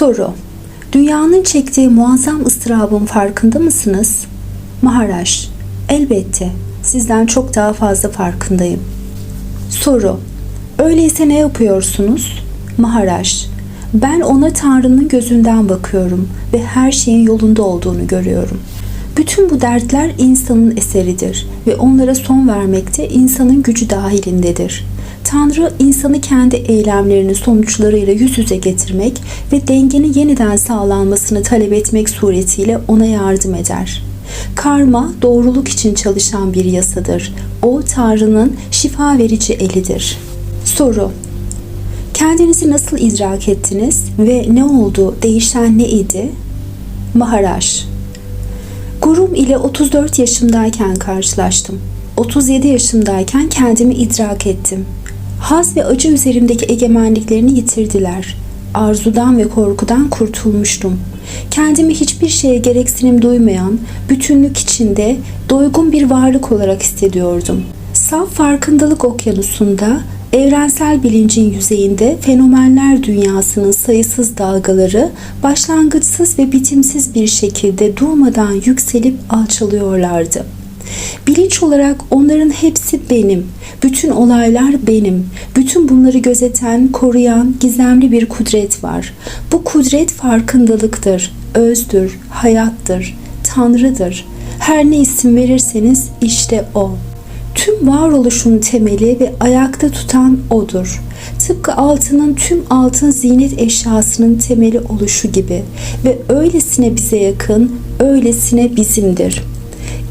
Soru Dünyanın çektiği muazzam ıstırabın farkında mısınız? Maharaj Elbette. Sizden çok daha fazla farkındayım. Soru Öyleyse ne yapıyorsunuz? Maharaj Ben ona Tanrı'nın gözünden bakıyorum ve her şeyin yolunda olduğunu görüyorum. Bütün bu dertler insanın eseridir ve onlara son vermekte insanın gücü dahilindedir. Tanrı insanı kendi eylemlerinin sonuçlarıyla yüz yüze getirmek ve dengenin yeniden sağlanmasını talep etmek suretiyle ona yardım eder. Karma doğruluk için çalışan bir yasadır. O Tanrı'nın şifa verici elidir. Soru Kendinizi nasıl idrak ettiniz ve ne oldu, değişen ne idi? Maharaj Gurum ile 34 yaşımdayken karşılaştım. 37 yaşımdayken kendimi idrak ettim. Haz ve acı üzerimdeki egemenliklerini yitirdiler. Arzudan ve korkudan kurtulmuştum. Kendimi hiçbir şeye gereksinim duymayan, bütünlük içinde doygun bir varlık olarak hissediyordum. Saf farkındalık okyanusunda Evrensel bilincin yüzeyinde fenomenler dünyasının sayısız dalgaları başlangıçsız ve bitimsiz bir şekilde durmadan yükselip alçalıyorlardı. Bilinç olarak onların hepsi benim. Bütün olaylar benim. Bütün bunları gözeten, koruyan gizemli bir kudret var. Bu kudret farkındalıktır, özdür, hayattır, tanrıdır. Her ne isim verirseniz işte o. Tüm varoluşun temeli ve ayakta tutan odur. Tıpkı altının tüm altın zinet eşyasının temeli oluşu gibi ve öylesine bize yakın, öylesine bizimdir.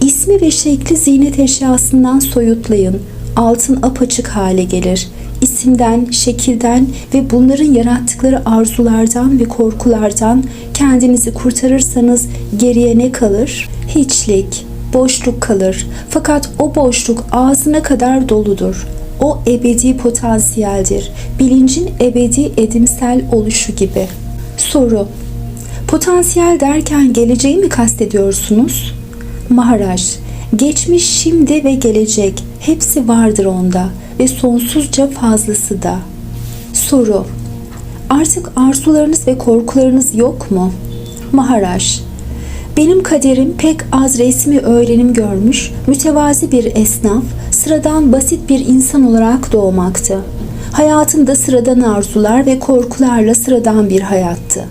İsmi ve şekli zinet eşyasından soyutlayın. Altın apaçık hale gelir. İsimden, şekilden ve bunların yarattıkları arzulardan ve korkulardan kendinizi kurtarırsanız geriye ne kalır? Hiçlik, boşluk kalır. Fakat o boşluk ağzına kadar doludur. O ebedi potansiyeldir. Bilincin ebedi edimsel oluşu gibi. Soru Potansiyel derken geleceği mi kastediyorsunuz? Maharaj Geçmiş, şimdi ve gelecek hepsi vardır onda ve sonsuzca fazlası da. Soru Artık arzularınız ve korkularınız yok mu? Maharaj benim kaderim pek az resmi öğrenim görmüş, mütevazi bir esnaf, sıradan basit bir insan olarak doğmaktı. Hayatımda sıradan arzular ve korkularla sıradan bir hayattı.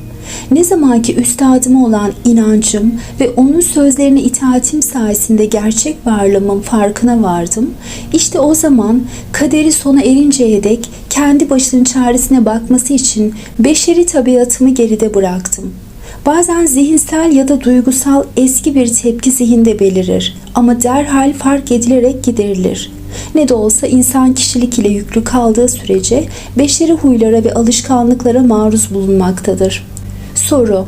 Ne zamanki üstadıma olan inancım ve onun sözlerine itaatim sayesinde gerçek varlığımın farkına vardım, işte o zaman kaderi sona erinceye dek kendi başının çaresine bakması için beşeri tabiatımı geride bıraktım.'' Bazen zihinsel ya da duygusal eski bir tepki zihinde belirir ama derhal fark edilerek giderilir. Ne de olsa insan kişilik ile yüklü kaldığı sürece beşeri huylara ve alışkanlıklara maruz bulunmaktadır. Soru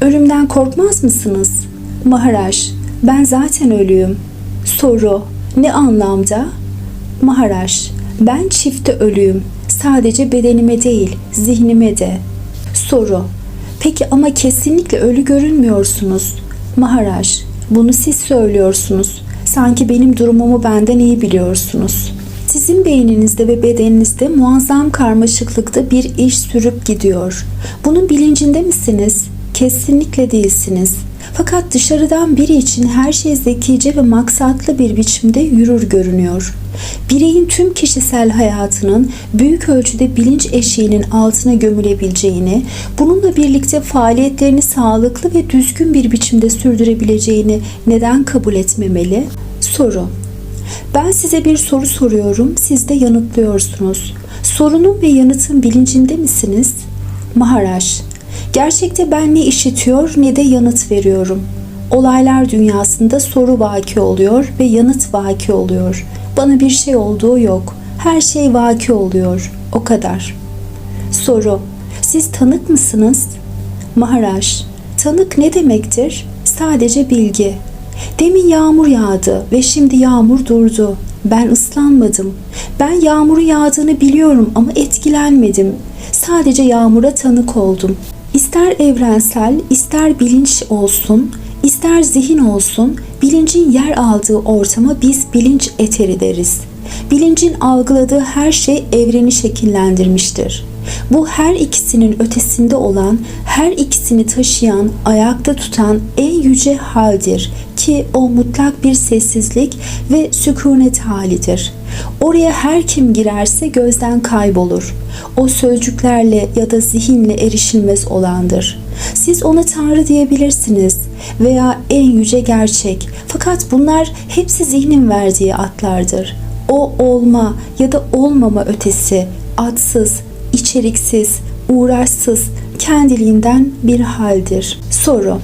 Ölümden korkmaz mısınız? Maharaj Ben zaten ölüyüm. Soru Ne anlamda? Maharaj Ben çifte ölüyüm. Sadece bedenime değil, zihnime de. Soru Peki ama kesinlikle ölü görünmüyorsunuz. Maharaj, bunu siz söylüyorsunuz. Sanki benim durumumu benden iyi biliyorsunuz. Sizin beyninizde ve bedeninizde muazzam karmaşıklıkta bir iş sürüp gidiyor. Bunun bilincinde misiniz? Kesinlikle değilsiniz. Fakat dışarıdan biri için her şey zekice ve maksatlı bir biçimde yürür görünüyor. Bireyin tüm kişisel hayatının büyük ölçüde bilinç eşiğinin altına gömülebileceğini, bununla birlikte faaliyetlerini sağlıklı ve düzgün bir biçimde sürdürebileceğini neden kabul etmemeli? Soru ben size bir soru soruyorum, siz de yanıtlıyorsunuz. Sorunun ve yanıtın bilincinde misiniz? Maharaj, Gerçekte ben ne işitiyor ne de yanıt veriyorum. Olaylar dünyasında soru vaki oluyor ve yanıt vaki oluyor. Bana bir şey olduğu yok. Her şey vaki oluyor. O kadar. Soru. Siz tanık mısınız? Maharaj. Tanık ne demektir? Sadece bilgi. Demin yağmur yağdı ve şimdi yağmur durdu. Ben ıslanmadım. Ben yağmurun yağdığını biliyorum ama etkilenmedim. Sadece yağmura tanık oldum. İster evrensel, ister bilinç olsun, ister zihin olsun, bilincin yer aldığı ortama biz bilinç eteri deriz. Bilincin algıladığı her şey evreni şekillendirmiştir. Bu her ikisinin ötesinde olan, her ikisini taşıyan, ayakta tutan en yüce haldir ki o mutlak bir sessizlik ve sükunet halidir. Oraya her kim girerse gözden kaybolur. O sözcüklerle ya da zihinle erişilmez olandır. Siz ona Tanrı diyebilirsiniz veya en yüce gerçek. Fakat bunlar hepsi zihnin verdiği adlardır. O olma ya da olmama ötesi, adsız, içeriksiz, uğraşsız, kendiliğinden bir haldir. Soru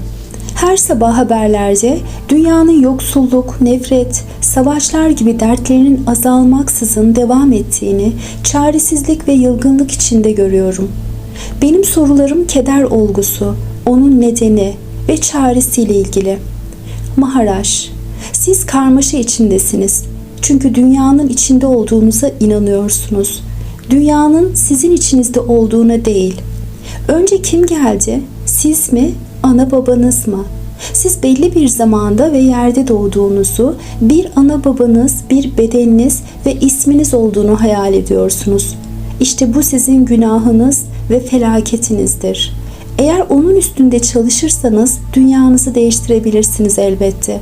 her sabah haberlerde dünyanın yoksulluk, nefret, savaşlar gibi dertlerinin azalmaksızın devam ettiğini, çaresizlik ve yılgınlık içinde görüyorum. Benim sorularım keder olgusu, onun nedeni ve çaresiyle ilgili. Maharaj, siz karmaşa içindesiniz. Çünkü dünyanın içinde olduğunuza inanıyorsunuz. Dünyanın sizin içinizde olduğuna değil. Önce kim geldi? Siz mi, ana babanız mı? Siz belli bir zamanda ve yerde doğduğunuzu, bir ana babanız, bir bedeniniz ve isminiz olduğunu hayal ediyorsunuz. İşte bu sizin günahınız ve felaketinizdir. Eğer onun üstünde çalışırsanız dünyanızı değiştirebilirsiniz elbette.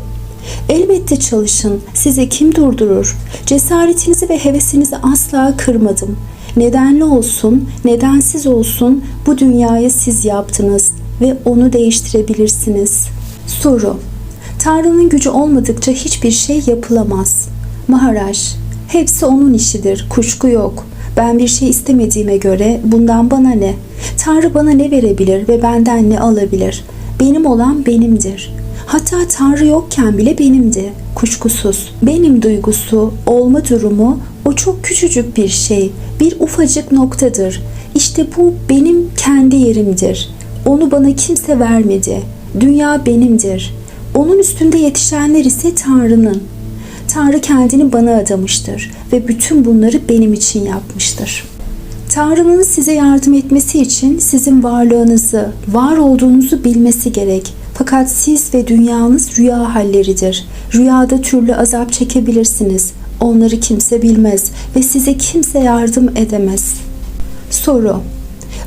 Elbette çalışın. Size kim durdurur? Cesaretinizi ve hevesinizi asla kırmadım. Nedenli olsun, nedensiz olsun bu dünyayı siz yaptınız ve onu değiştirebilirsiniz. Soru Tanrı'nın gücü olmadıkça hiçbir şey yapılamaz. Maharaj Hepsi onun işidir, kuşku yok. Ben bir şey istemediğime göre bundan bana ne? Tanrı bana ne verebilir ve benden ne alabilir? Benim olan benimdir. Hatta Tanrı yokken bile benimdi, kuşkusuz. Benim duygusu, olma durumu çok küçücük bir şey, bir ufacık noktadır. İşte bu benim kendi yerimdir. Onu bana kimse vermedi. Dünya benimdir. Onun üstünde yetişenler ise Tanrı'nın. Tanrı kendini bana adamıştır ve bütün bunları benim için yapmıştır. Tanrı'nın size yardım etmesi için sizin varlığınızı, var olduğunuzu bilmesi gerek. Fakat siz ve dünyanız rüya halleridir. Rüyada türlü azap çekebilirsiniz. Onları kimse bilmez ve size kimse yardım edemez. Soru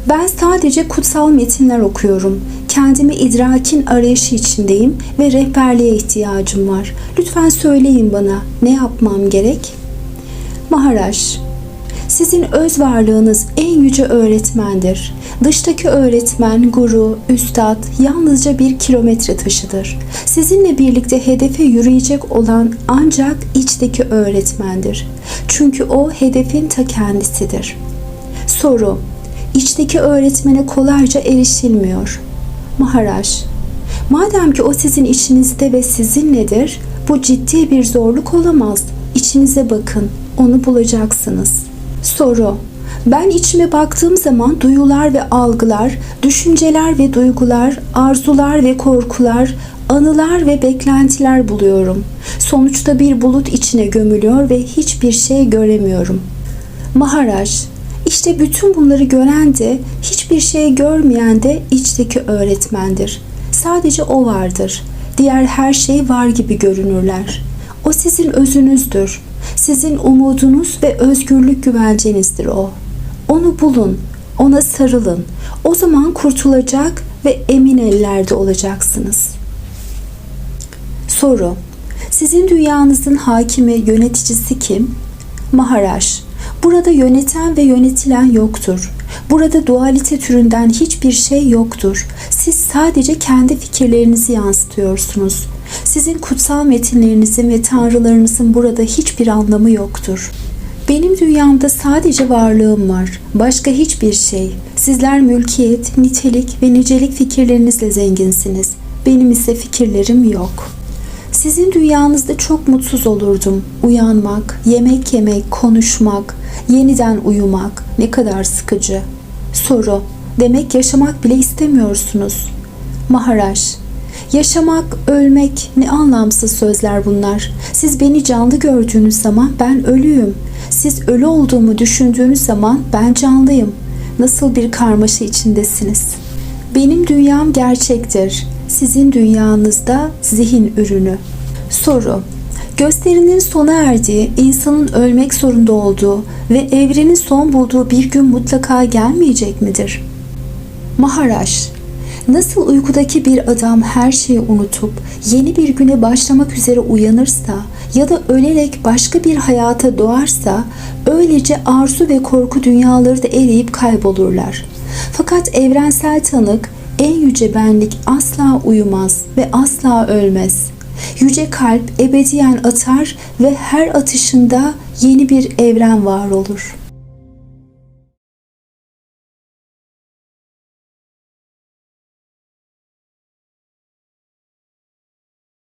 ben sadece kutsal metinler okuyorum. Kendimi idrakin arayışı içindeyim ve rehberliğe ihtiyacım var. Lütfen söyleyin bana ne yapmam gerek? Maharaj sizin öz varlığınız en yüce öğretmendir. Dıştaki öğretmen, guru, üstad yalnızca bir kilometre taşıdır. Sizinle birlikte hedefe yürüyecek olan ancak içteki öğretmendir. Çünkü o hedefin ta kendisidir. Soru içteki öğretmene kolayca erişilmiyor. Maharaj, madem ki o sizin içinizde ve sizinledir, bu ciddi bir zorluk olamaz. İçinize bakın, onu bulacaksınız. Soru, ben içime baktığım zaman duyular ve algılar, düşünceler ve duygular, arzular ve korkular, anılar ve beklentiler buluyorum. Sonuçta bir bulut içine gömülüyor ve hiçbir şey göremiyorum. Maharaj, işte bütün bunları gören de hiçbir şey görmeyen de içteki öğretmendir. Sadece o vardır. Diğer her şey var gibi görünürler. O sizin özünüzdür. Sizin umudunuz ve özgürlük güvencenizdir o. Onu bulun, ona sarılın. O zaman kurtulacak ve emin ellerde olacaksınız. Soru Sizin dünyanızın hakimi, yöneticisi kim? Maharaj Burada yöneten ve yönetilen yoktur. Burada dualite türünden hiçbir şey yoktur. Siz sadece kendi fikirlerinizi yansıtıyorsunuz. Sizin kutsal metinlerinizin ve tanrılarınızın burada hiçbir anlamı yoktur. Benim dünyamda sadece varlığım var. Başka hiçbir şey. Sizler mülkiyet, nitelik ve nicelik fikirlerinizle zenginsiniz. Benim ise fikirlerim yok.'' Sizin dünyanızda çok mutsuz olurdum. Uyanmak, yemek yemek, konuşmak, yeniden uyumak ne kadar sıkıcı. Soru, demek yaşamak bile istemiyorsunuz. Maharaj, yaşamak, ölmek ne anlamsız sözler bunlar. Siz beni canlı gördüğünüz zaman ben ölüyüm. Siz ölü olduğumu düşündüğünüz zaman ben canlıyım. Nasıl bir karmaşa içindesiniz. Benim dünyam gerçektir. Sizin dünyanızda zihin ürünü. Soru Gösterinin sona erdiği, insanın ölmek zorunda olduğu ve evrenin son bulduğu bir gün mutlaka gelmeyecek midir? Maharaş, nasıl uykudaki bir adam her şeyi unutup yeni bir güne başlamak üzere uyanırsa ya da ölerek başka bir hayata doğarsa öylece arzu ve korku dünyaları da eriyip kaybolurlar. Fakat evrensel tanık en yüce benlik asla uyumaz ve asla ölmez. Yüce kalp ebediyen atar ve her atışında yeni bir evren var olur.''